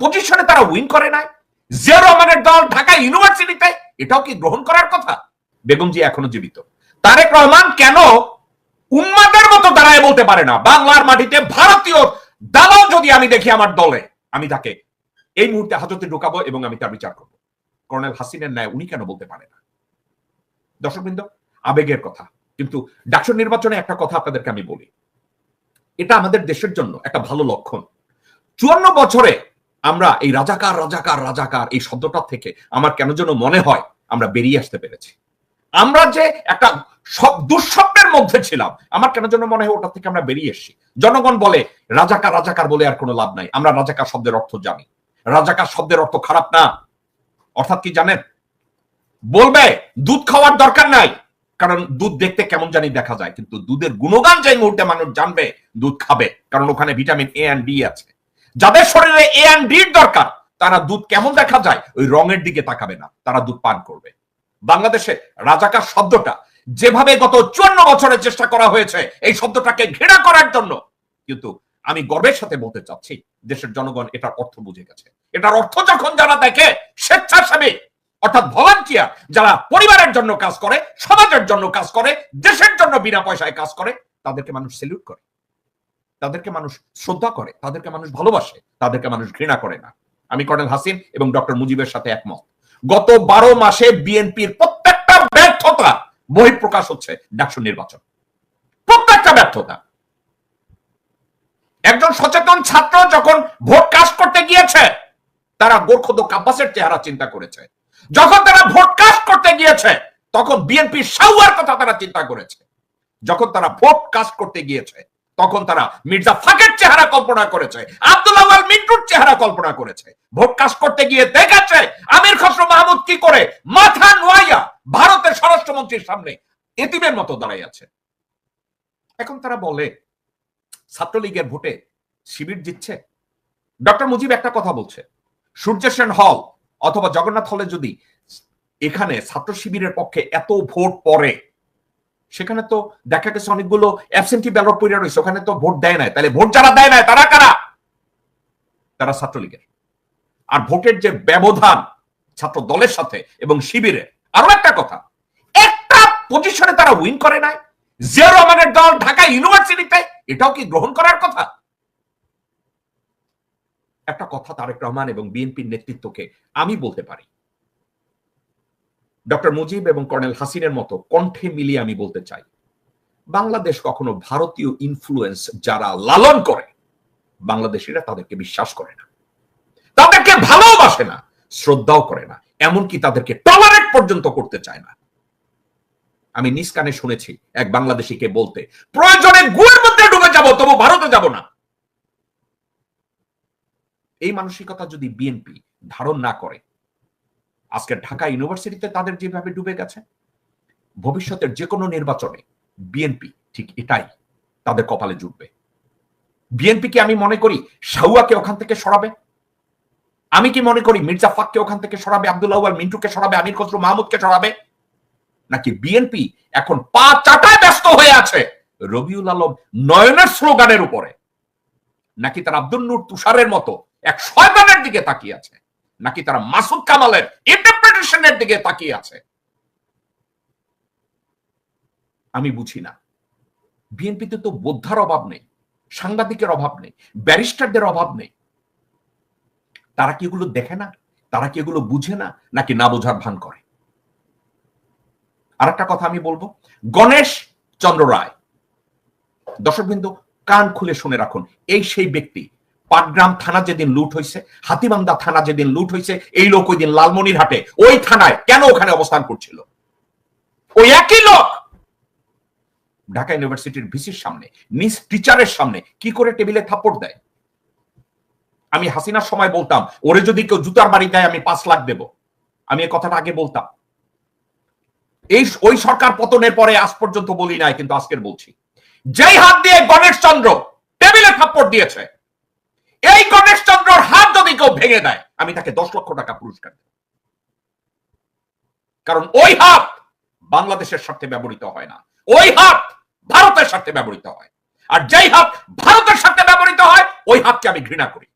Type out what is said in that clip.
পজিশনে তারা উইন করে নাই। জিয়া রহমানের দল ঢাকা ইউনিভার্সিটিতে, এটাও কি গ্রহণ করার কথা? বেগম জি এখনও জীবিত। তারেক রহমান কেন উম্মাদের মতো দাঁড়ায় বলতে পারে না? বাংলার মাটিতে ভারতীয় দালাল যদি আমি দেখি আমার দলে, আমি তাকে এই মুহূর্তে হাজতে ঢুকাবো এবং আমি তার বিচার করব। কর্নেল হাসিনের ন্যায় উনি কেন বলতে পারে না? দর্শকবৃন্দ, আবেগের কথা। কিন্তু ডাকসুর নির্বাচনে একটা কথা আপনাদেরকে আমি বলি। এটা আমাদের দেশের জন্য একটা ভালো লক্ষণ। চুয়ান্ন বছরে আমরা এই রাজাকার রাজাকার রাজাকার এই শব্দটা থেকে আমার কেন যেন মনে হয় আমরা বেরিয়ে আসতে পেরেছি। আমরা যে একটা সব দুঃস্বপ্নের মধ্যে ছিলাম, আমার কেন যেন মনে হয় ওটা থেকে আমরা বেরিয়ে এসেছি। জনগণ বলে, রাজাকার রাজাকার বলে আর কোনো লাভ নাই। আমরা রাজাকার শব্দের অর্থ জানি। রাজাকার শব্দের অর্থ খারাপ না। অর্থাৎ কি জানেন? বলবে, দুধ খাওয়ার দরকার নাই। কারণ দুধ দেখতে কেমন জানি দেখা যায়, কিন্তু দুধের গুণগান যে মুহূর্তে মানুষ জানবে, দুধ খাবে। কারণ ওখানে ভিটামিন এ অ্যান্ড ডি আছে। যাদের শরীরে এ অ্যান্ড ডির দরকার, তারা দুধ কেমন দেখা যায়? ওই রঙের দিকে তাকাবে না, তারা দুধ পান করবে। বাংলাদেশে রাজাকার শব্দটা যেভাবে গত চুয়ান্ন বছরের চেষ্টা করা হয়েছে, এই শব্দটাকে ঘৃণা করার জন্য। কিন্তু আমি গর্বের সাথে বলতে চাচ্ছি, দেশের জনগণ এটার অর্থ বুঝে গেছে। এটার অর্থ যখন যারা দেখে, স্বেচ্ছাসেবী, অর্থাৎ ভলান্টিয়ার, যারা পরিবারের জন্য কাজ করে, সমাজের জন্য কাজ করে, দেশের জন্য বিনা পয়সায় কাজ করে, তাদেরকে মানুষ সেলিউট করে। তাদেরকে মানুষ শ্রদ্ধা করে, তাদেরকে মানুষ ভালোবাসে, তাদেরকে মানুষ ঘৃণা করে না। আমি কর্নেল হাসিন এবং ডক্টর মুজিবের সাথে একমত। গত বারো মাসে বিএনপির প্রত্যেকটা ব্যর্থতা বহিঃপ্রকাশ হচ্ছে ডাকসু নির্বাচন। প্রত্যেকটা ব্যর্থতা। একজন সচেতন ছাত্র যখন ভোট কাস্ট করতে গিয়েছে, তারা গোর্খদ কাব্বাসের চেহারা চিন্তা করেছে। যখন তারা ভোট কাস্ট করতে গিয়েছে, তখন বিএনপি সাউয়ার কথা তারা চিন্তা করেছে। যখন তারা ভোট কাস্ট করতে গিয়েছে তখন তারা মির্জা ফাঁকের চেহারা কল্পনা করেছে, আব্দুল আওয়াল মিন্টুর চেহারা কল্পনা করেছে। ভোট কাস্ট করতে গিয়ে দেখাচ্ছে আমির খসরু মাহমুদ কি করে মাথা নোয়াইয়া ভারতের স্বরাষ্ট্রমন্ত্রীর সামনে এতিমের মতো দাঁড়াই আছে। এখন তারা বলে, ছাত্রলীগের ভোটে শিবির জিতছে? ডক্টর মুজিব একটা কথা বলছে সূর্য সেন হল অথবা জগন্নাথ হলে যদি এখানে ছাত্র শিবিরের পক্ষে এত ভোট পড়ে সেখানে তো দেখা গেছে অনেকগুলো অ্যাবসেন্টি ব্যালট পড়ে রয়েছে, ওখানে তো ভোট দেয় নাই। তাহলে ভোট যারা দেয় নাই, তারা কারা? তারা ছাত্রলীগের। আর ভোটের যে ব্যবধান ছাত্র দলের সাথে এবং শিবিরের আরও একটা কথা, একটা পজিশনে তারা উইন করে নাই। জিয়া রহমানের দল ঢাকা ইউনিভার্সিটিতে, এটাও কি গ্রহণ করার কথা? একটা কথা তারেক রহমান এবং বিএনপির নেতৃত্বকে আমি বলতে পারি ডক্টর মুজিব এবং কর্নেল হাসিনের মতো কণ্ঠে মিলিয়ে আমি বলতে চাই, বাংলাদেশ কখনো ভারতীয় ইনফ্লুয়েন্স যারা লালন করে, বাংলাদেশিরা তাদেরকে বিশ্বাস করে না। তাদেরকে ভালোবাসে না, শ্রদ্ধাও করে না, এমনকি তাদেরকে টলারেট পর্যন্ত করতে চায় না। আমি নিজ কানে শুনেছি এক বাংলাদেশিকে বলতে, প্রয়োজনে গুয়ের মধ্যে ডুবে যাব, তবু ভারতে যাব না। এই মানসিকতা যদি বিএনপি ধারণ না করে আজকে ঢাকা ইউনিভার্সিটিতে তাদের যেভাবে ডুবে গেছে, ভবিষ্যতের যে কোনো নির্বাচনে বিএনপি ঠিক এটাই তাদের কপালে জুটবে। বিএনপিকে আমি মনে করি শাহুয়াকে ওখান থেকে সরাবে। আমি কি মনে করি মির্জা ফাককে ওখান থেকে সরাবে, আব্দুল্লাহ মিন্টুকে সরাবে, আমির খসরু মাহমুদকে সরাবে? নাকি বিএনপি এখন পা চাটায় ব্যস্ত হয়ে আছে রবিউল আলম নয়নের স্লোগানের উপরে? নাকি তার আব্দুল নূর তুষারের মতো এক শয়তানের দিকে তাকিয়ে আছে? নাকি তারা মাসুদ কামালের ইন্টারপ্রিটেশনের দিকে তাকিয়ে আছে? আমি বুঝি না। বিএনপিতে তো বোদ্ধার অভাব নেই, সাংবাদিকের অভাব নেই, ব্যারিস্টারদের অভাব নেই। তারা কি এগুলো দেখে না? তারা কি এগুলো বুঝে না? নাকি না বোঝার ভান করে? আর একটা কথা আমি বলব, গণেশ চন্দ্র রায়, দর্শকবৃন্দ, কান খুলে শুনে রাখুন, এই সেই ব্যক্তি পাটগ্রাম থানা যেদিন লুট হয়েছে হাতিবান্ধা থানা যেদিন লুট হয়েছে এই লোক ওই দিন লালমনির হাটে ওই থানায় কেন ওখানে অবস্থান করছিল? ওই একই লোক! ঢাকা ইউনিভার্সিটির ভিসির সামনে, নিজ টিচারের সামনে কি করে টেবিলে থাপ্পড় দেয়? আমি হাসিনার সময় বলতাম, ওরে যদি কেউ জুতার বাড়ি দেয়, আমি পাঁচ লাখ দেব। আমি এই কথাটা আগে বলতাম। এই ওই সরকার পতনের পরে আজ পর্যন্ত বলি নাই, কিন্তু আজকের বলছি। যেই হাত দিয়ে গণেশ চন্দ্র টেবিলে থাপ্পড় দিয়েছে এই গণেশ চন্দ্রর হাত যদি কেউ ভেঙে দেয়, আমি তাকে দশ লক্ষ টাকা পুরস্কার দেব। কারণ ওই হাত বাংলাদেশের স্বার্থে ব্যবহৃত হয় না। ওই হাত ভারতের স্বার্থে ব্যবহৃত হয়। আর যেই হাত ভারতের স্বার্থে ব্যবহৃত হয়, ওই হাতকে আমি ঘৃণা করি।